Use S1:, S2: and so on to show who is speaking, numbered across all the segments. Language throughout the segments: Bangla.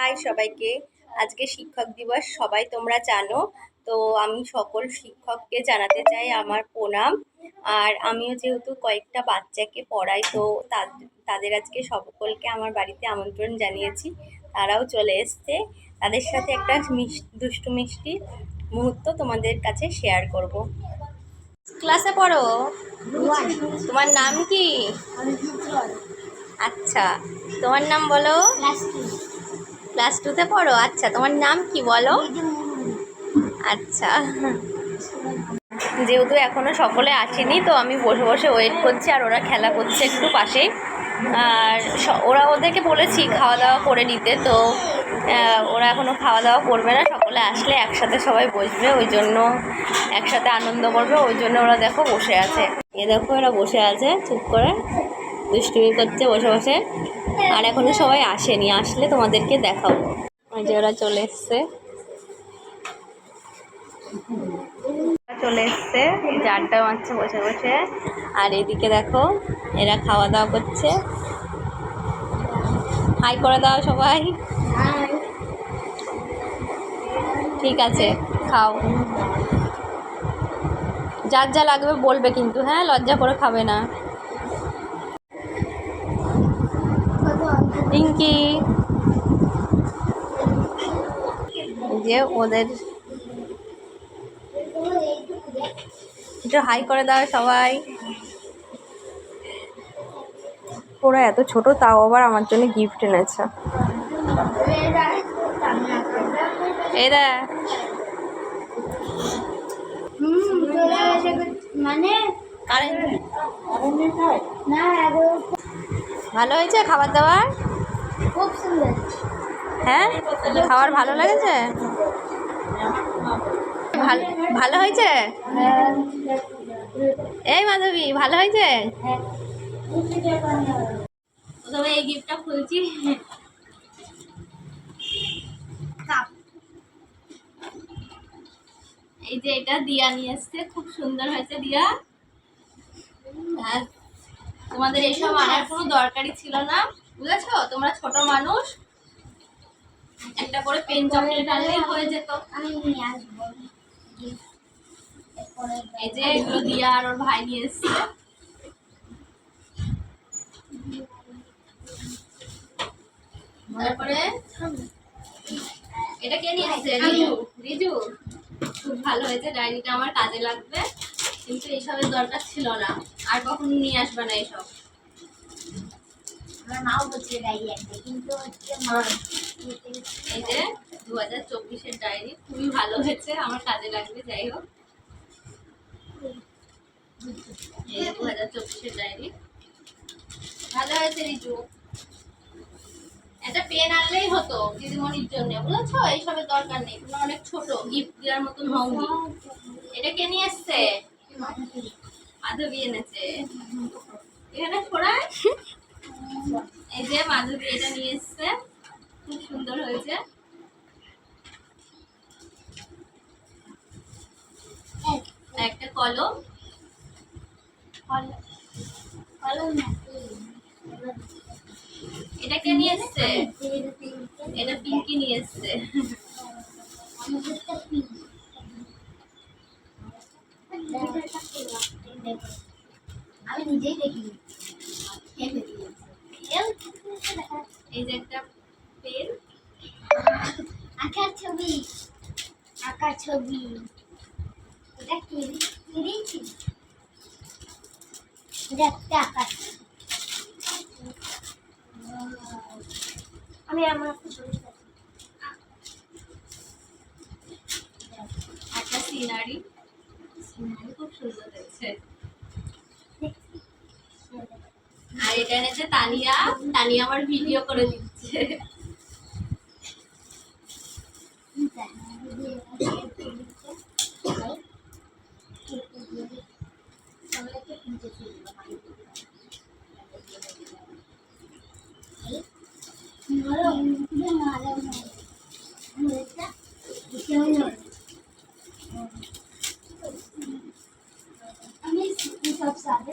S1: হাই সবাইকে। আজকে শিক্ষক দিবস সবাই তোমরা জানো। তো আমি সকল শিক্ষককে জানাতে চাই আমার প্রণাম। আর আমিও যেহেতু কয়েকটা বাচ্চাকে পড়াই তো তাদের আজকে সকলকে আমার বাড়িতে আমন্ত্রণ জানিয়েছি। তারাও চলে এসছে। তাদের সাথে একটা দুষ্টু মিষ্টি মুহূর্ত তোমাদের কাছে শেয়ার করব। ক্লাসে পড়ো। তোমার নাম কি? আচ্ছা তোমার নাম বলো। ক্লাস টুতে পড়ো? আচ্ছা তোমার নাম কি বলো? আচ্ছা। যেহেতু এখনও সকলে আসেনি, তো আমি বসে বসে ওয়েট করছি আর ওরা খেলা করছে একটু পাশেই। আর ওরা ওদেরকে বলেছি খাওয়া দাওয়া করে নিতে, তো ওরা এখনও খাওয়া দাওয়া করবে না। সকলে আসলে একসাথে সবাই বসবে, ওই জন্য একসাথে আনন্দ করবে, ওই জন্য ওরা দেখো বসে আছে। এ দেখো এরা বসে আছে, চুপ করে। দুষ্টুমি করছে, বসে বসে। আর এখনও সবাই আসেনি, আসলে তোমাদেরকে দেখাবো। যে ওরা চলে এসছে। চলে এসছে আড্ডা মারছে, বসে বসে। আর এদিকে দেখো, এরা খাওয়া দাওয়া করছে। হাই করে দাও সবাই। ঠিক আছে, খাও। যার যা লাগবে বলবে কিন্তু হ্যাঁ? লজ্জা করে খাবে না। এই যে ওদের একটু হাই করে দাও সবাই। ওরা এত ছোট তাও আবার আমার জন্য গিফট এনেছে। দেখ
S2: মানে?
S1: কারেন্ট।
S2: না
S1: ভালো হয়েছে খাবার দাবার
S2: খুব সুন্দর।
S1: হ্যাঁ? খাবার ভালো লেগেছে? ভালো ভালো হয়েছে? এই মাধবী ভালো হয়েছে? প্রথমে এই গিফটটা খুলছি। এই যে এটা দিয়া নিয়ে এসছে। খুব সুন্দর হয়েছে দিয়া। আর তোমাদের এইসব আনার কোনো দরকারই ছিল না, বুঝেছ? তোমরা ছোট মানুষ। একটা করে পেন চকলেট আনলেই হয়ে যেত।
S2: আমি নিয়ে আসব
S1: এই যে এগুলো আর ওর ভাই নিয়ে এসছে। তারপরে এটা কে নিয়ে এসছে? রিজু। রিজু? খুব ভালো হয়েছে ডায়েরিটা আমার কাজে লাগবে। কিন্তু এইসবের দরকার ছিল না। আর কখনো নিয়ে আসবে না এইসব
S2: আমার মাও বলছে ডাই আনতে কিন্তু হচ্ছে মা
S1: এই যে দু হাজার চব্বিশের ডায়েরি খুবই ভালো হয়েছে আমার কাজে লাগবে যাই হোক। দু হাজার চব্বিশের ডায়েরি। ভালো হয়েছে রিজু। একটা পেন আনলেই হতো দিদিমণির জন্য বুঝেছ? এইসবের দরকার নেই। তুমি অনেক ছোট গিফট দেওয়ার মতন হওনি। এটা কে নিয়ে এসছে? মাধবী এনেছে। এখানে ছড়ায় এই যে মাধবী এটা নিয়ে এসছে। খুব সুন্দর হয়েছে। একটা কলম। এটা কে নিয়ে এসছে? এটা পিঙ্কি নিয়ে এসছে।
S2: আমি নিজেই দেখি।
S1: এই যে একটা পেন।
S2: আঁকার ছবি। আঁকার ছবি। এটা কি দিয়েছি এটা একটা আঁকার। আমি আমার একটা ছবি
S1: একটা সিনারি। সিনারি খুব সুন্দর হয়েছে। আর এটা এনেছে তানিয়া। তানিয়া আমার ভিডিও করে দিচ্ছে।
S2: আমি সব সাথে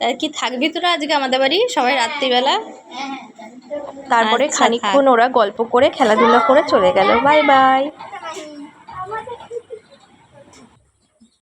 S1: কি থাকবি তোরা আজকে আমাদের বাড়ি? সবাই রাত্রিবেলা?
S2: হ্যাঁ হ্যাঁ
S3: তারপরে
S1: আচ্ছা,
S3: খানিকক্ষণ ওরা গল্প করে খেলাধুলা করে চলে গেল। Bye bye.